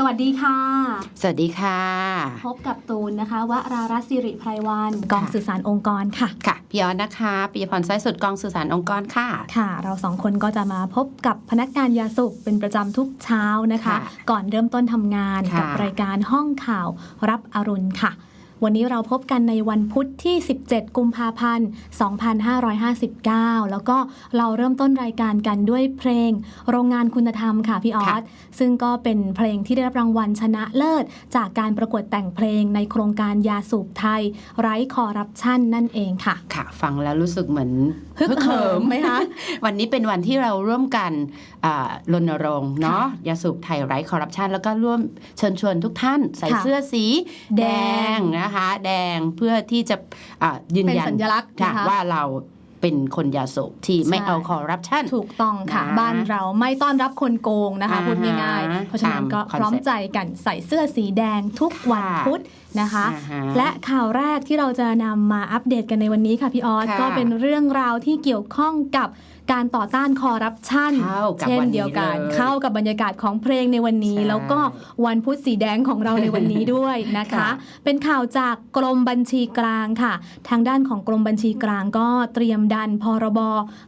สวัสดีค่ะ สวัสดีค่ะ พบกับตูนนะคะวรารัตน์สิริไพรวันกองสื่อสารองค์กรค่ะ ค่ะพี่ออนนะคะปิยพรสายสุดกองสื่อสารองค์กรค่ะ ค่ะ เราสองคนก็จะมาพบกับพนักงานยาสูบเป็นประจำทุกเช้านะคะ ค่ะก่อนเริ่มต้นทำงานค่ะ กับรายการห้องข่าวรับอรุณค่ะ วันนี้เราพบกันในวันพุธที่ 17 กุมภาพันธ์ 2559 แล้วก็เราเริ่มต้นรายการกันด้วยเพลง โรงงานคุณธรรมค่ะพี่ออค่ะสซึ่งก็เป็นเพลงที่ได้รับรางวัลชนะเลิศ จากการประกวดแต่งเพลงในโครงการยาสูบไทย ไร้คอร์รัปชันนั่นเองค่ะ ค่ะ ฟังแล้วรู้สึกเหมือนฮึกเหิมไหมคะ วันนี้เป็นวันที่เราร่วมกันอ่ารณรงค์เนาะยาสูบไทยไร้คอร์รัปชันแล้วก็ร่วมเชิญชวนทุกท่าน ใส่ค่ะเสื้อสีแดแดงงนะคะ แดงเพื่อที่จะอ่ายืนเป็นยันสัญลักษณ์ค่ะนะคะว่าเราเป็นคนยาสูบที่ไม่ใช่เอาคอร์รัปชันถูกต้องค่ะนะบ้านเราไม่ต้อนรับคนโกงนะคะอ่าฮะพูดง่ายๆ เพราะฉะนั้นก็ตามพร้อม concept ใจกันใส่เสื้อสีแดงทุกวันค่ะพุธนะคะอ่าฮะและข่าวแรกที่เราจะนำมาอัปเดตกันในวันนี้ค่ะพี่ออสค่ะก็เป็นเรื่องราวที่เกี่ยวข้องกับ การต่อต้านคอร์รัปชันเข้ากับเช่นวันนี้เดียวกันเลยเข้ากับบรรยากาศของเพลงในวันนี้ใช่แล้วก็วันพุธสีแดงของเราในวันนี้ด้วยนะคะค่ะเป็นข่าวจากกรมบัญชีกลางค่ะ ทางด้านของกรมบัญชีกลางก็เตรียมดันพรบ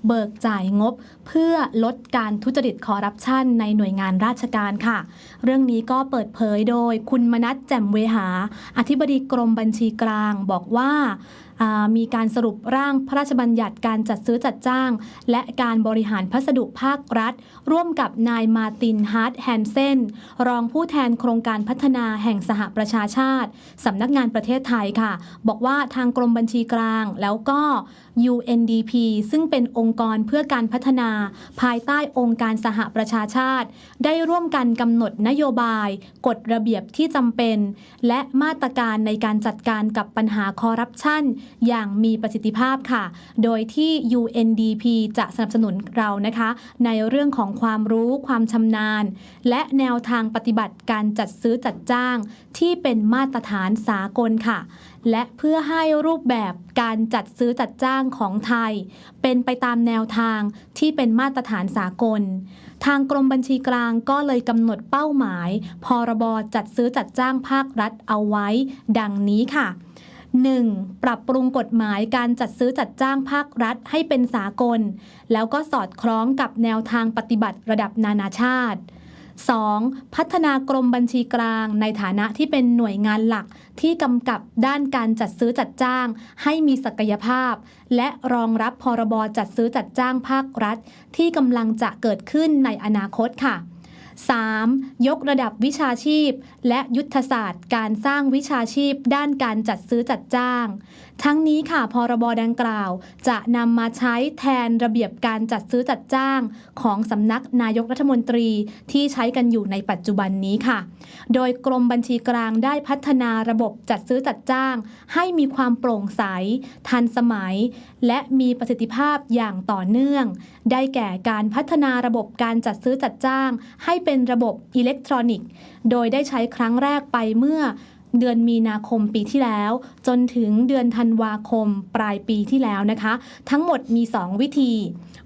เบิกจ่ายงบ เพื่อลดการทุจริตคอร์รัปชันในหน่วยงานราชการค่ะ เรื่องนี้ก็เปิดเผยโดยคุณมนัสแจ่มเวหา อธิบดีกรมบัญชีกลางบอกว่าอ่า มีการสรุปร่างพระราชบัญญัติการจัดซื้อจัดจ้าง และการบริหารพัสดุภาครัฐ ร่วมกับนายมาตินฮาร์ดแฮนเซนรองผู้แทนโครงการพัฒนาแห่งสหประชาชาติสำนักงานประเทศไทยค่ะ บอกว่าทางกรมบัญชีกลาง แล้วก็ UNDP ซึ่งเป็นองค์กรเพื่อการพัฒนา ภายใต้องค์การสหประชาชาติ ได้ร่วมกันกำหนดนโยบาย กฎระเบียบที่จำเป็น และมาตรการในการจัดการกับปัญหาคอร์รัปชันอย่างมีประสิทธิภาพค่ะ โดยที่ UNDP จะสนับสนุนเรานะคะ ในเรื่องของความรู้ความชำนาญ และแนวทางปฏิบัติการจัดซื้อจัดจ้าง ที่เป็นมาตรฐานสากลค่ะ และเพื่อให้รูปแบบการจัดซื้อจัดจ้างของไทย เป็นไปตามแนวทางที่เป็นมาตรฐานสากล ทางกรมบัญชีกลางก็เลยกำหนดเป้าหมาย พรบจัดซื้อจัดจ้างภาครัฐเอาไว้ ดังนี้ค่ะ 1. ปรับปรุงกฎหมายการจัดซื้อจัดจ้างภาครัฐให้เป็นสากล แล้วก็สอดคล้องกับแนวทางปฏิบัติระดับนานาชาติ 2. พัฒนากรมบัญชีกลางในฐานะที่เป็นหน่วยงานหลักที่กำกับด้านการจัดซื้อจัดจ้าง ให้มีศักยภาพ และรองรับพรบจัดซื้อจัดจ้างภาครัฐ ที่กำลังจะเกิดขึ้นในอนาคตค่ะ 3. ยกระดับวิชาชีพ และยุทธศาสตร์ การสร้างวิชาชีพ ด้านการจัดซื้อจัดจ้าง ทั้งนี้ค่ะพรบดังกล่าว จะนำมาใช้แทนระเบียบการจัดซื้อจัดจ้าง ของสำนักนายกรัฐมนตรีที่ใช้กันอยู่ในปัจจุบันนี้ค่ะ โดยกรมบัญชีกลางได้พัฒนาระบบจัดซื้อจัดจ้าง ให้มีความโปร่งใส ทันสมัย และมีประสิทธิภาพอย่างต่อเนื่อง ได้แก่การพัฒนาระบบการจัดซื้อจัดจ้าง ให้เป็นระบบอิเล็กทรอนิกส์ โดยได้ใช้ครั้งแรกไปเมื่อ เดือนมีนาคมปีที่แล้ว จนถึงเดือนธันวาคมปลายปีที่แล้วนะคะ ทั้งหมดมี 2 วิธี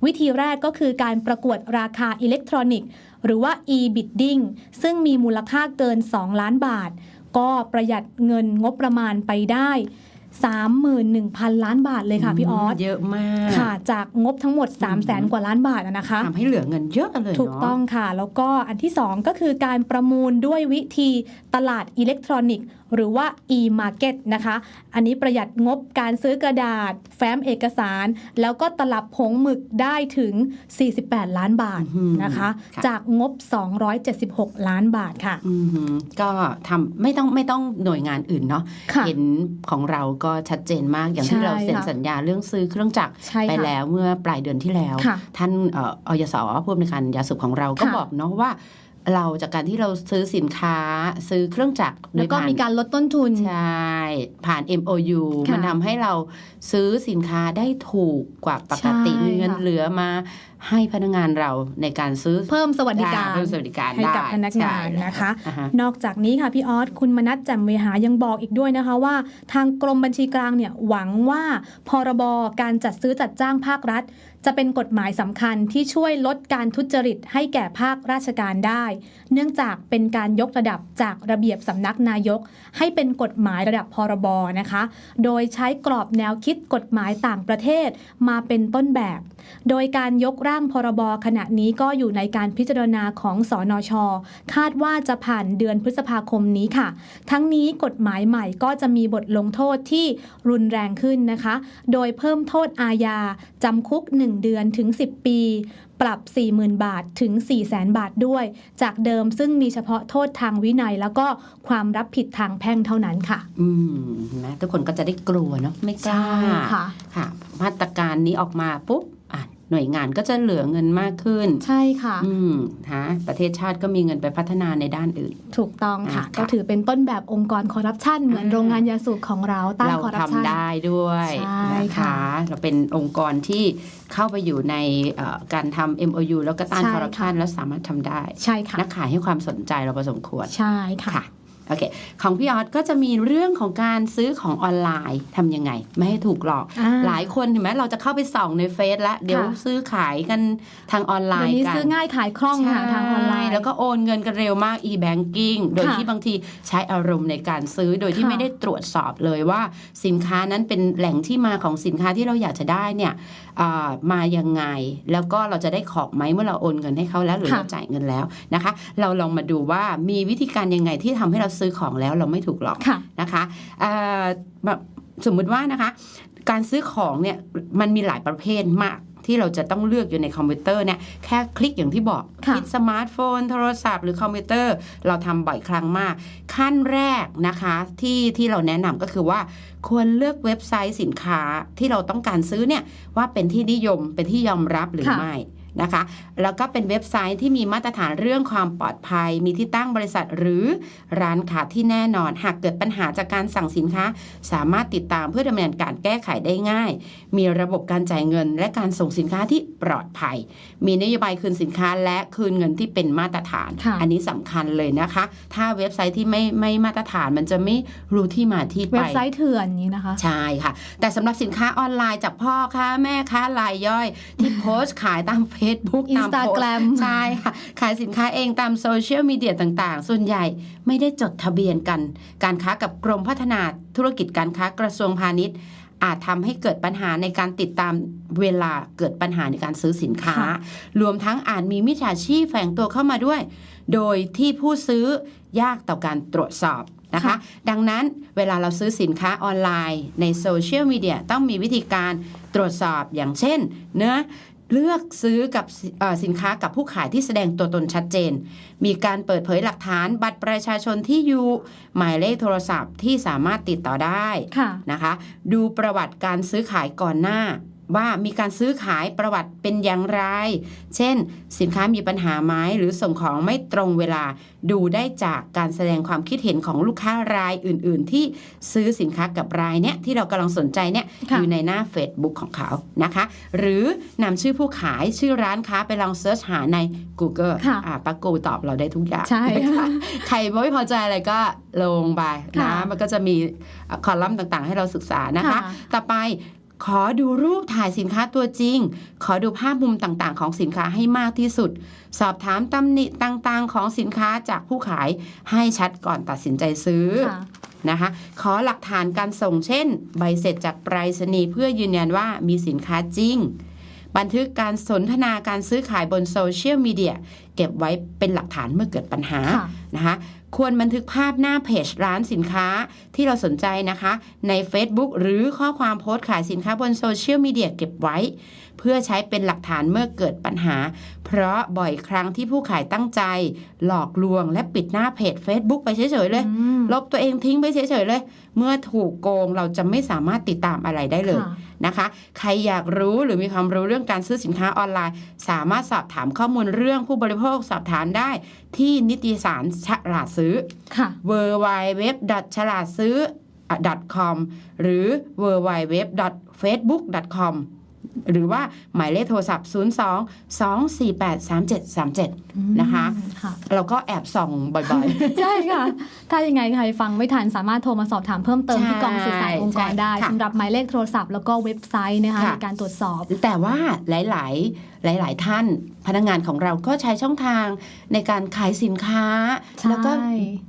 วิธีแรกก็คือการประกวดราคาอิเล็กทรอนิกส์ หรือว่า e-bidding ซึ่งมีมูลค่าเกิน 2 ล้านบาท ก็ประหยัดเงินงบประมาณไปได้ 31,000 ล้านบาทเลยค่ะพี่ออสเยอะมากค่ะ จากงบทั้งหมด 3 0 0แสนกว่าล้านบาทอะนะคะทำให้เหลือเงินเยอะเลยเนาะถูกต้องค่ะ แล้วก็อันที่ 2 ก็คือการประมูลด้วยวิธีตลาดอิเล็กทรอนิกส์ หรือว่า e-market นะคะ อันนี้ประหยัดงบการซื้อกระดาษ แฟ้มเอกสาร แล้วก็ตลับผงหมึกได้ถึง 48 ล้านบาทอื้อหือนะคะค่ะจากงบ 276 ล้านบาทค่ะอือหือก็ทำไม่ต้องไม่ต้องหน่วยงานอื่นเนาะค่ะเห็นของเราก็ชัดเจนมากอย่างที่ใช่เราเซ็นค่ะสัญญาเรื่องซื้อเครื่องจักรใช่ไปค่ะแล้วเมื่อปลายเดือนที่แล้วค่ะท่านเอ่ออยสผู้อำนวยการยาสูบของเราก็ค่ะบอกเนาะว่าเราจากการที่เราซื้อสินค้าซื้อเครื่องจักรโดแล้วยก็ผ่านมีการลดต้นทุน ใช่ ผ่าน MOU ค่ะมันทำให้เราซื้อสินค้าได้ถูกกว่าปกติใช่มีเงินค่ะเหลือมา ให้พนักงานเราในการซื้อเพิ่มสวัสดิการเพิ่มสวัสดิการให้กับได้พนักงานใช่นะคะอ่าฮะนอกจากนี้ค่ะพี่ออสคุณมนัสแจ่มเวหายังบอกอีกด้วยนะคะว่า ทางกรมบัญชีกลางเนี่ยหวังว่าพรบการจัดซื้อจัดจ้างภาครัฐ จะเป็นกฎหมายสำคัญที่ช่วยลดการทุจริตให้แก่ภาคราชการได้ เนื่องจากเป็นการยกระดับจากระเบียบสำนักนายก ให้เป็นกฎหมายระดับพรบนะคะ โดยใช้กรอบแนวคิดกฎหมายต่างประเทศมาเป็นต้นแบบ โดยการยกร่างพรบขณะนี้ก็อยู่ในการพิจารณาของสอนอชคาดว่าจะผ่านเดือนพฤษภาคมนี้ค่ะ ทั้งนี้กฎหมายใหม่ก็จะมีบทลงโทษที่รุนแรงขึ้นนะคะ โดยเพิ่มโทษอาญาจำคุก 1 เดือนถึง 10 ปี ปรับ 40,000 บาทถึง 400,000 บาทด้วย จากเดิมซึ่งมีเฉพาะโทษทางวินัย แล้วก็ความรับผิดทางแพ่งเท่านั้นค่ะ อืมเห็นไหมทุกคนก็จะได้กลัวเนาะไม่กล้าค่ะค่ะ มาตรการนี้ออกมาปุ๊บอะ หน่วยงานก็จะเหลือเงินมากขึ้น ใช่ค่ะ อืมฮะประเทศชาติก็มีเงินไปพัฒนาในด้านอื่น ถูกต้องค่ะอ่าค่ะก็ถือเป็นต้นแบบองค์กรคอร์รัปชันเหมือนอ่าโรงงานยาสูบของเราต้านเราคอร์รัปชันทำได้ด้วยใช่นะคะค่ะเราเป็นองค์กรที่เข้าไปอยู่ในเอ่อการทำ MOU แล้วก็ต้านใช่คอร์รัปชันค่ะแล้วสามารถทำได้ ใช่ค่ะนักขายให้ความสนใจเราพอสมควร ใช่ค่ะค่ะ โอเคของพี่ออสก็จะมีเรื่องของการซื้อของออนไลน์ทำยังไง ไม่ให้ถูกหลอกอ่าหลายคนเห็นไหมเราจะเข้าไปส่องในเฟซแล้วเดี๋ยวค่ะซื้อขายกันทางออนไลเดี๋ยวน์นี้กันซื้อง่ายขายคล่องค่ะทางออนไลน์ แล้วก็โอนเงินกันเร็วมาก e-banking โดยค่ะที่บางทีใช้อารมณ์ในการซื้อโดยที่ค่ะไม่ได้ตรวจสอบเลยว่าสินค้านั้นเป็นแหล่งที่มาของสินค้าที่เราอยากจะได้เนี่ยอ่ามายังไง แล้วก็เราจะได้ของไหมเมื่อเราโอนเงินให้เขาแล้วหรือค่ะเราจ่ายเงินแล้วนะคะ เราลองมาดูว่ามีวิธีการยังไงที่ทำให้เราซื้อของแล้วเราไม่ถูกหลอกค่ะนะคะเอ่อแบบสมมุติว่านะคะ การซื้อของเนี่ยมันมีหลายประเภทมากที่เราจะต้องเลือกอยู่ในคอมพิวเตอร์เนี่ยแค่คลิกอย่างที่บอกค่ะคิดสมาร์ทโฟน โทรศัพท์หรือคอมพิวเตอร์ เราทำบ่อยครั้งมาก ขั้นแรกนะคะที่ที่เราแนะนำก็คือว่า ควรเลือกเว็บไซต์สินค้าที่เราต้องการซื้อเนี่ยว่าเป็นที่นิยมเป็นที่ยอมรับหรือค่ะไม่ นะคะ แล้วก็เป็นเว็บไซต์ที่มีมาตรฐานเรื่องความปลอดภัย มีที่ตั้งบริษัทหรือร้านค้าที่แน่นอน หากเกิดปัญหาจากการสั่งสินค้า สามารถติดตามเพื่อดำเนินการแก้ไขได้ง่าย มีระบบการจ่ายเงิน และการส่งสินค้าที่ปลอดภัย มีนโยบายคืนสินค้าและคืนเงินที่เป็นมาตรฐานค่ะอันนี้สำคัญเลยนะคะ ถ้าเว็บไซต์ที่ไม่ไม่มาตรฐานมันจะไม่รู้ที่มาที่ไปเว็บไซต์เถื่อนนี้นะคะ ใช่ค่ะ แต่สำหรับสินค้าออนไลน์จากพ่อค้าแม่ค้ารายย่อย ที่โพสต์ขายตาม Facebook ตามโพสต์ Instagram ใช่ค่ะ ขายสินค้าเองตามโซเชียลมีเดียต่างๆ ส่วนใหญ่ไม่ได้จดทะเบียนกัน การค้ากับกรมพัฒนาธุรกิจการค้ากระทรวงพาณิชย์อาจทำให้เกิดปัญหาในการติดตามเวลาเกิดปัญหาในการซื้อสินค้าค่ะรวมทั้งอาจมีมิจฉาชีพแฝงตัวเข้ามาด้วย โดยที่ผู้ซื้อยากต่อการตรวจสอบนะคะค่ะดังนั้นเวลาเราซื้อสินค้าออนไลน์ในโซเชียลมีเดียต้องมีวิธีการตรวจสอบอย่างเช่น เนื้อ เลือกซื้อกับสิเอ่อสินค้ากับผู้ขายที่แสดงตัวตนชัดเจน มีการเปิดเผยหลักฐานบัตรประชาชนที่อยู่หมายเลขโทรศัพท์ที่สามารถติดต่อได้ค่ะนะคะ ดูประวัติการซื้อขายก่อนหน้า ว่ามีการซื้อขายประวัติเป็นอย่างไร เช่น สินค้ามีปัญหาไหมหรือส่งของไม่ตรงเวลา ดูได้จากการแสดงความคิดเห็นของลูกค้ารายอื่น ๆ ที่ซื้อสินค้ากับรายเนี้ยที่เรากำลังสนใจเนี่ยค่ะอยู่ในหน้า Facebook ของเขานะคะ หรือนำชื่อผู้ขายชื่อร้านค้าไปลองเซิร์ชหาใน Google ค่ะอ่าปากูตอบเราได้ทุกอย่างใช่นะคะใครไม่พอใจอะไรก็ลงไปนะค่ะมันก็จะมีคอลัมน์ต่างๆ ให้เราศึกษานะคะค่ะต่อไป ขอดูรูปถ่ายสินค้าตัวจริง ขอดูภาพมุมต่างๆ ของสินค้าให้มากที่สุด สอบถามตำหนิต่างๆ ของสินค้าจากผู้ขายให้ชัดก่อนตัดสินใจซื้อค่ะนะคะ ขอหลักฐานการส่งเช่น ใบเสร็จจากไปรษณีย์เพื่อยืนยันว่ามีสินค้าจริง บันทึกการสนทนาการซื้อขายบนโซเชียลมีเดียเก็บไว้เป็นหลักฐานเมื่อเกิดปัญหาค่ะนะคะ ควรบันทึกภาพหน้าเพจร้านสินค้าที่เราสนใจนะคะ ใน Facebook หรือข้อความโพสต์ขายสินค้าบนโซเชียลมีเดียเก็บไว้ เพื่อใช้เป็นหลักฐานเมื่อเกิดปัญหา เพราะบ่อยครั้งที่ผู้ขายตั้งใจ หลอกลวงและปิดหน้าเพจ Facebook ไปเฉยๆเลยอืมลบตัวเองทิ้งไปเฉยๆเลย เมื่อถูกโกงเราจะไม่สามารถติดตามอะไรได้เลยค่ะนะคะ ใครอยากรู้หรือมีความรู้เรื่องการซื้อสินค้าออนไลน์ สามารถสอบถามข้อมูลเรื่องผู้บริโภคสอบถามได้ ที่นิตยสารฉลาดซื้อค่ะ w w w ฉลาดซื้อ .com หรือ w w w facebook com หรือว่าหมายเลขโทรศัพท์ 02 248 3737 นะคะค่ะเราก็แอบส่องบ่อยใช่ค่ะ ถ้ายังไงใครฟังไม่ทันสามารถโทรมาสอบถามเพิ่มเติมที่ใช่กองสื่อสารองค์กรได้ใช่ค่ะสำหรับหมายเลขโทรศัพท์แล้วก็เว็บไซต์นะคะค่ะในการตรวจสอบๆแต่ว่าหลายๆ หลาย ๆ ท่านพนักงานของเราก็ใช้ช่องทางในการขายสินค้าใช่แล้วก็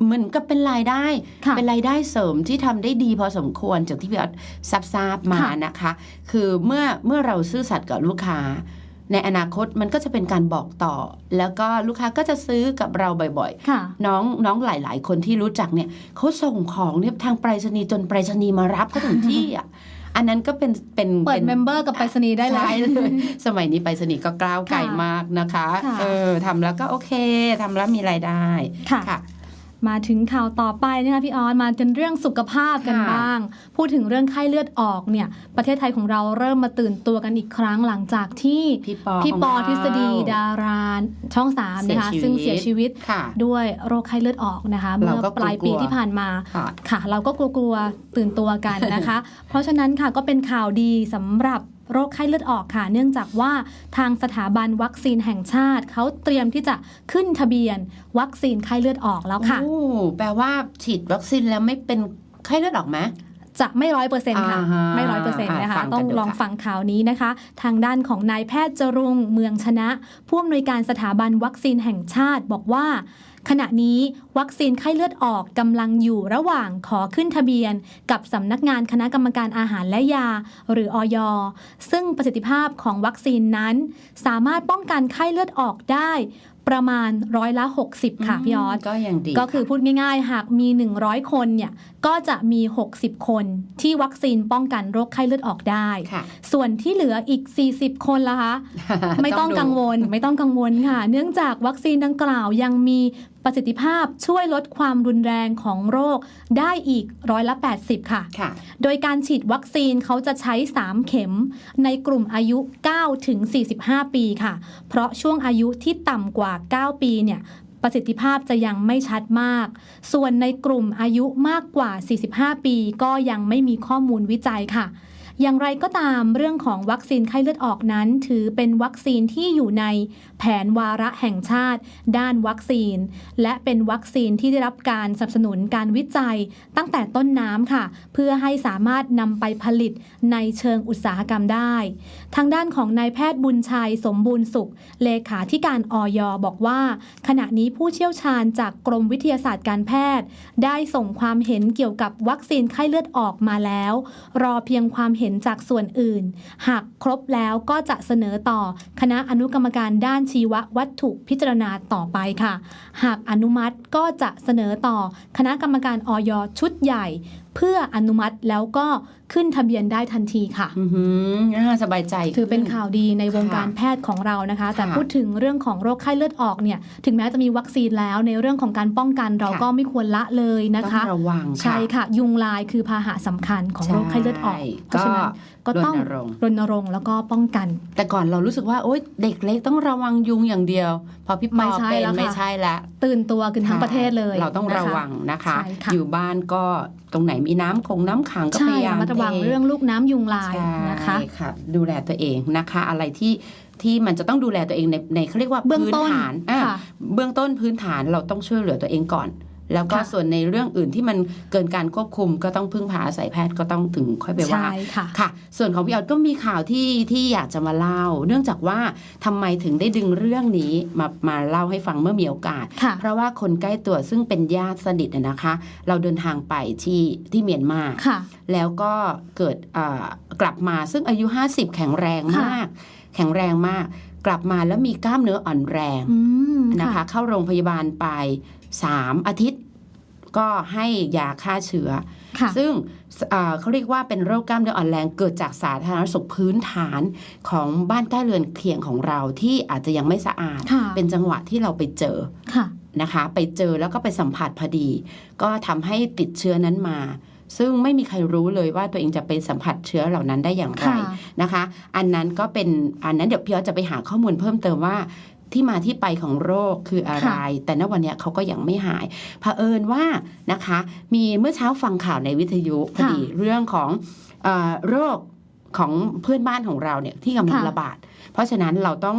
เหมือนกับเป็นรายได้ค่ะเป็นรายได้เสริมที่ทำได้ดีพอสมควรจากที่พี่ออดซับซาบๆมาค่ะนะคะ คือเมื่อเมื่อเราซื่อสัตย์กับลูกค้า ในอนาคตมันก็จะเป็นการบอกต่อ แล้วก็ลูกค้าก็จะซื้อกับเราบ่อยค่ะๆน้องน้องหลาย ๆ คนที่รู้จักเนี่ยเขาส่งของเนี่ยทางไปรษณีย์จนไปรษณีย์มารับเขาถึงที่อะ อันนั้นก็เป็นเป็นเปิดเป็นเมมเบอร์กับไปรษณีย์ได้เลยใช่เลยสมัยนี้ไปรษณีย์ก็กล้าวไกลค่ะมากนะคะค่ะเออทำแล้วก็โอเคทำแล้วมีรายได้ค่ะค่ะ มาถึงข่าวต่อไปนะคะพี่ออนมาเป็นเรื่องสุขภาพกันค่ะบ้าง พูดถึงเรื่องไข้เลือดออกเนี่ยประเทศไทยของเราเริ่มมาตื่นตัวกันอีกครั้งหลังจากที่พี่ปอพี่ของปอเราทฤษฎีดาราช่องสามนะคะเสียชีวิตซึ่งเสียชีวิตค่ะด้วยโรคไข้เลือดออกนะคะเราเมื่อก็ปลายปีกลัวๆที่ผ่านมาค่ะค่ะ เราก็กลัวๆตื่นตัวกันนะคะ เพราะฉะนั้นค่ะก็เป็นข่าวดีสำหรับ โรคไข้เลือดออกค่ะ เนื่องจากว่าทางสถาบันวัคซีนแห่งชาติ เขาเตรียมที่จะขึ้นทะเบียน วัคซีนไข้เลือดออกแล้วค่ะ โอ้แปลว่าฉีดวัคซีนแล้วไม่เป็นไข้เลือดออกไหมจะไม่ร้อยเปอร์เซ็นต์ค่ะอ่าฮะไม่ร้อยเปอร์เซ็นต์นะคะอ่าฟังกันต้องดูลองค่ะฟังข่าวนี้นะคะ ทางด้านของนายแพทย์จรุงเมืองชนะ ผู้อำนวยการสถาบันวัคซีนแห่งชาติบอกว่า ขณะนี้วัคซีนไข้เลือดออกกำลังอยู่ระหว่างขอขึ้นทะเบียน กับสำนักงานคณะกรรมการอาหารและยา หรืออยซึ่งประสิทธิภาพของวัคซีนนั้น สามารถป้องกันไข้เลือดออกได้ประมาณร้อยละ 60 ค่ะพี่ออสก็ยังดี ก็คือพูดง่ายๆ หากมี 100 คนเนี่ย ก็จะมี 60 คนที่วัคซีนป้องกันโรคไข้เลือดออกได้ค่ะส่วนที่เหลืออีก 40 คนละคะ ไม่ต้องกังวล ไม่ต้องกังวลค่ะ เนื่องจากวัคซีนดังกล่าวยังมี ประสิทธิภาพช่วยลดความรุนแรงของโรคได้อีกร้อยละ 80 ค่ะค่ะโดยการฉีดวัคซีนเขาจะใช้ 3 เข็มในกลุ่มอายุ 9 ถึง 45 ปีค่ะ เพราะช่วงอายุที่ต่ำกว่า 9 ปีเนี่ยประสิทธิภาพจะยังไม่ชัดมาก ส่วนในกลุ่มอายุมากกว่า 45 ปี ก็ยังไม่มีข้อมูลวิจัยค่ะ อย่างไรก็ตามเรื่องของวัคซีนไข้เลือดออกนั้น ถือเป็นวัคซีนที่อยู่ในแผนวาระแห่งชาติ ด้านวัคซีน และเป็นวัคซีนที่ได้รับการสนับสนุนการวิจัยตั้งแต่ต้นน้ำค่ะ เพื่อให้สามารถนำไปผลิตในเชิงอุตสาหกรรมได้ ทางด้านของนายแพทย์บุญชัยสมบูรณ์สุข เลขาธิการออยบอกว่า ขณะนี้ผู้เชี่ยวชาญจากกรมวิทยาศาสตร์การแพทย์ ได้ส่งความเห็นเกี่ยวกับวัคซีนไข้เลือดออกมาแล้ว รอเพียงความเห็นจากส่วนอื่น หากครบแล้วก็จะเสนอต่อคณะอนุกรรมการด้านชีววัตถุพิจารณาต่อไปค่ะ หากอนุมัติก็จะเสนอต่อคณะกรรมการออยชุดใหญ่ เพื่ออนุมัติแล้วก็ขึ้นทะเบียนได้ทันทีค่ะอือหือน่าสบายใจถือเป็นขึ้ข่าวดีในวงค่ะการแพทย์ของเรานะคะ แต่ค่ะพูดถึงเรื่องของโรคไข้เลือดออกเนี่ย ถึงแม้จะมีวัคซีนแล้วในเรื่องของการป้องกันเราค่ะก็ไม่ควรละเลยนะคะต้องระวังค่ะใช่ค่ะ ยุงลายคือพาหะสำคัญของโรคไข้เลือดออกใช่เพราะฉะนั้น ก็ต้องรณรงค์รณรงค์แล้วก็ป้องกัน แต่ก่อนเรารู้สึกว่าโอ๊ยเด็กเล็กต้องระวังยุงอย่างเดียว พอพี่ปไม่อใช่เป็นแล้วค่ะไม่ใช่ละตื่นตัวกันทั้งประเทศเลย เราต้องนคระวังนะคะใช่ค่ะอยู่บ้านก็ตรงไหนมีน้ำคงน้ำขังก็พใช่ยายามระมัดระวังทเรื่องลูกน้ำยุงลายใช่นะคะค่ะ ดูแลตัวเองนะคะ อะไรที่ที่มันจะต้องดูแลตัวเองในในเขาเรียกว่าเบื้องพื้นต้นฐานอะค่ะเบื้องต้นพื้นฐานเราต้องช่วยเหลือตัวเองก่อน แล้วก็ค่ะส่วนในเรื่องอื่นที่มันเกินการควบคุมก็ต้องพึ่งพาอาศัยแพทย์ก็ต้องถึงค่อยไปว่าใช่ค่ะค่ะ ส่วนของพี่ออดก็มีข่าวที่ที่อยากจะมาเล่า เนื่องจากว่าทำไมถึงได้ดึงเรื่องนี้มามาเล่าให้ฟังเมื่อมีโอกาสค่ะเพราะว่าคนใกล้ตัวซึ่งเป็นญาติสนิทอะนะคะ เราเดินทางไปที่ที่เมียนมาค่ะแล้วก็เกิดอ่ากลับมาซึ่งอายุ 50 แข็งแรงมาก แข็งแรงมากกลับมาแล้วมีกล้ามเนื้ออ่อนแรงอืมนะคะ เข้าโรงพยาบาลไป 3 อาทิตย์ ก็ให้ยาฆ่าเชื้อค่ะซึ่งเอ่อเขาเรียกว่าเป็นโรคกล้ามเนื้ออ่อนแรงเกิดจากสาธารณสุขพื้นฐานของบ้านใกล้เรือนเคียงของเราที่อาจจะยังไม่สะอาดค่ะเป็นจังหวะที่เราไปเจอค่ะนะคะ ไปเจอแล้วก็ไปสัมผัสพอดี ก็ทำให้ติดเชื้อนั้นมาซึ่งไม่มีใครรู้เลยว่าตัวเองจะไปสัมผัสเชื้อเหล่านั้นได้อย่างไรค่ะนะคะ อันนั้นก็เป็นอันนั้นเดี๋ยวพี่ออสจะไปหาข้อมูลเพิ่มเติมว่า ที่มาที่ไปของโรคคืออะไร แต่ณวันเนี้ยเขาก็ยังไม่หายเผอิญว่านะคะ มีเมื่อเช้าฟังข่าวในวิทยุพอดีเรื่องของเออโรคของเพื่อนบ้านของเราเนี่ยที่กำลังค่ะระบาด เพราะฉะนั้นเราต้อง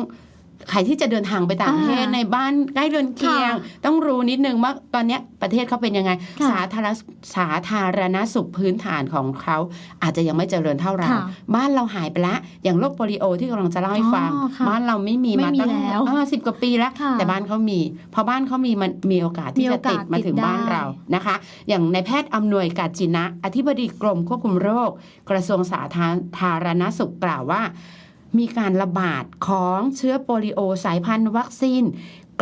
ใครที่จะเดินทางไปต่างประเทศอ่าในบ้านใกล้เรือนเคียงค่ะต้องรู้นิดนึงว่าตอนเนี้ยประเทศเขาเป็นยังไงค่ะสาธารณสาธารณสุขพื้นฐานของเขาอาจจะยังไม่เจริญเท่าเราค่ะบ้านเราหายไปแล้วอย่างโรคโปลิโอที่กำลังจะเล่าให้ฟังอ๋อค่ะบ้านเราไม่มีไม่มามีตั้งแล้วสิบกว่าปีแล้วค่ะแต่บ้านเขามี พอบ้านเขามีมันมีโอกาสที่มีโอจะกาสติดมาถึงติดได้บ้านเรานะคะ อย่างในแพทย์อำนวยกาจินะ อธิบดีกรมควบคุมโรค กระทรวงสาธารณสุขกล่าวว่า มีการระบาดของเชื้อโปลิโอสายพันธุ์วัคซีน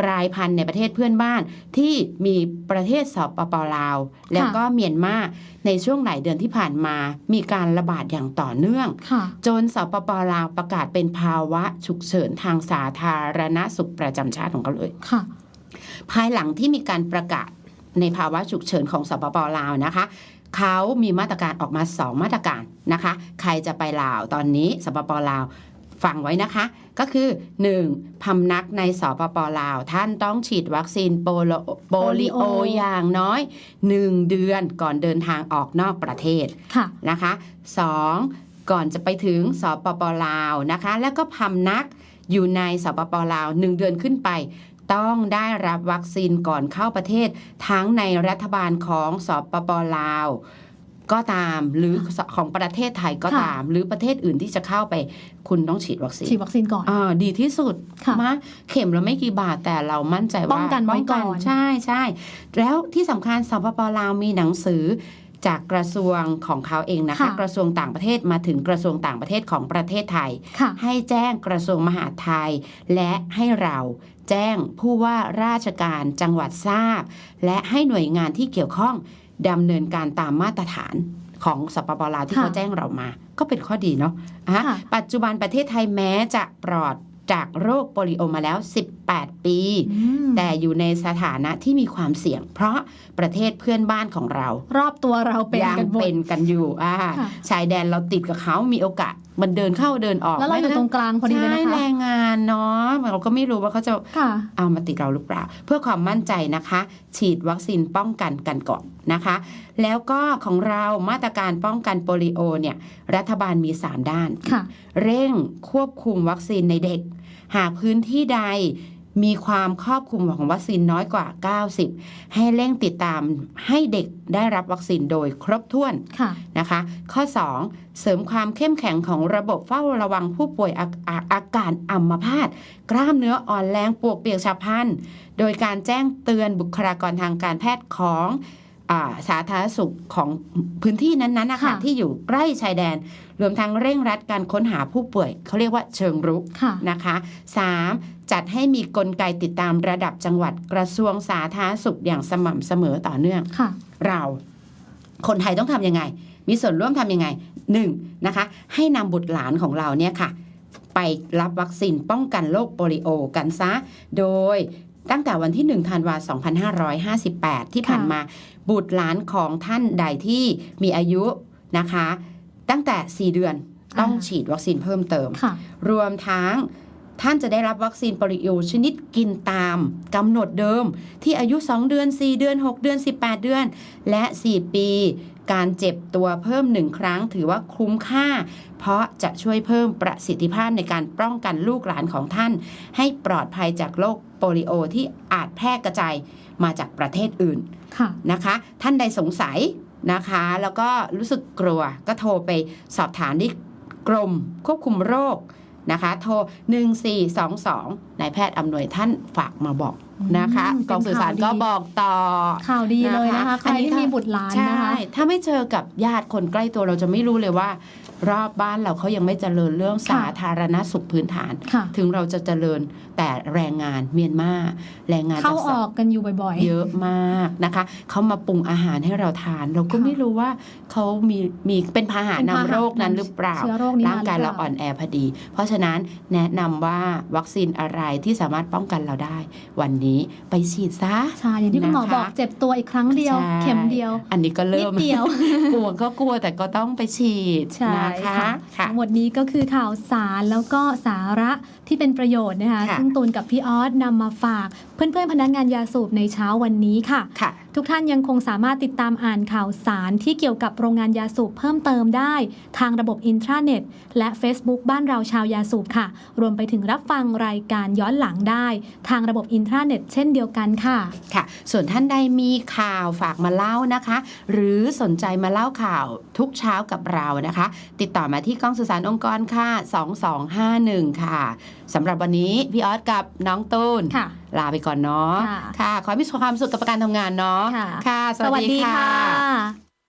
กลายพันธุ์ในประเทศเพื่อนบ้านที่มีประเทศสปปลาว แล้วก็เมียนมาในช่วงหลายเดือนที่ผ่านมา มีการระบาดอย่างต่อเนื่องค่ะจนสปปลาวประกาศเป็นภาวะฉุกเฉินทางสาธารณสุขประจำชาติของเขาเลยค่ะภายหลังที่มีการประกาศในภาวะฉุกเฉินของสปปลาวนะคะเขามีมาตรการออกมา 2 มาตรการนะคะ ใครจะไปลาวตอนนี้สปปลาว ฟังไว้นะคะ ก็คือ 1. พำนักในสปปลาว ท่านต้องฉีดวัคซีนโปโลโปลิโอโปลิโออย่างน้อย 1 เดือนก่อนเดินทางออกนอกประเทศค่ะนะคะ 2. ก่อนจะไปถึงสปปลาวนะคะ แล้วก็พำนักอยู่ในสปปลาว 1 เดือนขึ้นไปต้องได้รับวัคซีนก่อนเข้าประเทศ ทั้งในรัฐบาลของสปปลาว ก็ตามหรือของประเทศไทยก็ค่ะตาม หรือประเทศอื่นที่จะเข้าไปคุณต้องฉีดวัคซีนฉีดวัคซีนก่อนอ่าดีที่สุดค่ะมาเข็มเราไม่กี่บาทแต่เรามั่นใจว่าป้องกันไว้ก่อนใช่ใช่แล้วที่สำคัญสปปลาวมีหนังสือจากกระทรวงของเขาเองนะคะค่ะกระทรวงต่างประเทศมาถึงกระทรวงต่างประเทศของประเทศไทยค่ะให้แจ้งกระทรวงมหาดไทย และให้เราแจ้งผู้ว่าราชการจังหวัดทราบ และให้หน่วยงานที่เกี่ยวข้อง ดำเนินการตามมาตรฐานของสปปลาวที่ค่ะเขาแจ้งเรามา ก็เป็นข้อดีเนาะอะค่ะปัจจุบันประเทศไทยแม้จะปลอดจากโรคโปลิโอมาแล้ว 18 ปีอืมแต่อยู่ในสถานะที่มีความเสี่ยง เพราะประเทศเพื่อนบ้านของเรา รอบตัวเราเป็นยังกันหมเป็ดนกันอยู่อ่าค่ะชายแดนเราติดกับเขามีโอกาส มันเดินเข้าเดินออกแล้วเราอยู่ตรงกลางพอดีเลยนะใช่คะแรงงานเนาะ เราก็ไม่รู้ว่าเขาจะค่ะเอามาติดเราหรือเปล่า เพื่อความมั่นใจนะคะ ฉีดวัคซีนป้องกันกันก่อนนะคะ แล้วก็ของเรามาตรการป้องกันโปลิโอเนี่ยรัฐบาลมี 3 ด้านค่ะเร่งควบคุมวัคซีนในเด็ก หากพื้นที่ใด มีความครอบคลุมของวัคซีนน้อยกว่า 90 ให้เร่งติดตามให้เด็กได้รับวัคซีนโดยครบถ้วนค่ะนะคะ ข้อ 2 เสริมความเข้มแข็งของระบบเฝ้าระวังผู้ป่วยอาอาอาการอัมพาตกล้ามเนื้ออ่อนแรงปวกเปียกฉับพลัน โดยการแจ้งเตือนบุคลากรทางการแพทย์ของอา สาธารณสุขของพื้นที่นั้นๆนะคะค่ะที่อยู่ใกล้ชายแดน รวมทั้งเร่งรัดการค้นหาผู้ป่วย เขาเรียกว่าเชิงรุกค่ะนะคะ 3. จัดให้มีกลไกติดตามระดับจังหวัดกระทรวงสาธารณสุขอย่างสม่ำเสมอต่อเนื่องค่ะเราคนไทยต้องทำยังไง มีส่วนร่วมทำยังไงหนึ่งนะคะ ให้นำบุตรหลานของเราเนี่ยค่ะไปรับวัคซีนป้องกันโรคโปลิโอกันซะ โดย ตั้งแต่วันที่1ธันวาคม2558 ที่ผ่านมาบุตรหลานของท่านใดที่มีอายุนะคะ ตั้งแต่ 4 เดือนต้องอ่าฉีดวัคซีนเพิ่มเติมค่ะรวมทั้งท่านจะได้รับวัคซีนโปลิโอชนิดกินตามกำหนดเดิมที่อายุ 2 เดือน 4 เดือน 6 เดือน 18 เดือน และ 4 ปี การเจ็บตัวเพิ่มหนึ่งครั้งถือว่าคุ้มค่า เพราะจะช่วยเพิ่มประสิทธิภาพในการป้องกันลูกหลานของท่าน ให้ปลอดภัยจากโรคโปลิโอที่อาจแพร่กระจายมาจากประเทศอื่นค่ะนะคะ ท่านใดสงสัยนะคะ แล้วก็รู้สึกกลัวก็โทรไปสอบถามที่กรมควบคุมโรคนะคะ โทร 1422นายแพทย์อำนวยท่านฝากมาบอก นะคะอืมกองสื่อสารเป็นข่าวดีก็บอกต่อข่าวดีเลยนะคะนะคะใครอันนี้ที่ค่ะมีบุตรหลานใช่นะคะถ้าไม่เจอกับญาติคนใกล้ตัวเราจะไม่รู้เลยว่า รอบบ้านเราเขายังไม่เจริญเรื่องค่ะสาธารณสุขพื้นฐานค่ะถึงเราจะเจริญแต่แรงงานเมียนมาแรงงานเข้าจากอสอกกันอยู่บ่อยเยอะมากนะคะ เขามาปรุงอาหารให้เราทาน เราก็ค่ะไม่รู้ว่าเขามีมีเป็นพาหะเป็นพาหะนำโรคนั้นหรือเปล่าเชื้อโรคนี้ร่างกายมาหรือเราเปล่าอ่อนแอพอดี เพราะฉะนั้นแนะนำว่าวัคซีนอะไรที่สามารถป้องกันเราได้ วันนี้ไปฉีดซะๆใช่อย่างที่คุณหมอนะคะบอกเจ็บตัวอีกครั้งเดียวใช่เข็มเดียว อันนี้ก็นิเริ่ดมเดียวกลัวก็กลัวแต่ก็ต้องไปฉีดใช่นะคะค่ะค่ะทั้งหมดนี้ก็คือข่าวสารแล้วก็สาระที่เป็นประโยชน์นะคะค่ะซึ่งตูนกับพี่ออสนำมาฝากเพื่อนๆพนักงานยาสูบในเช้าวันนี้ค่ะค่ะทุกท่านยังคงสามารถติดตามอ่านข่าวสารที่เกี่ยวกับโรงงานยาสูบเพิ่มเติมได้ ทางระบบอินทราเน็ต และ Facebook บ้านเราชาวยาสูบค่ะ รวมไปถึงรับฟังรายการย้อนหลังได้ ทางระบบอินทราเน็ตเช่นเดียวกันค่ะค่ะ ส่วนท่านใดมีข่าวฝากมาเล่านะคะ หรือสนใจมาเล่าข่าวทุกเช้ากับเรานะคะ ติดต่อมาที่กองสื่อสารองค์กรค่ะ 2251 ค่ะ สำหรับวันนี้พี่ออสกับน้องตูนค่ะ ลาไปก่อนเนาะค่ะค่ะขอให้มีความสุขกับการทำงานเนาะค่ะค่ะสสวัวัสสดีดีค่ะค่ะ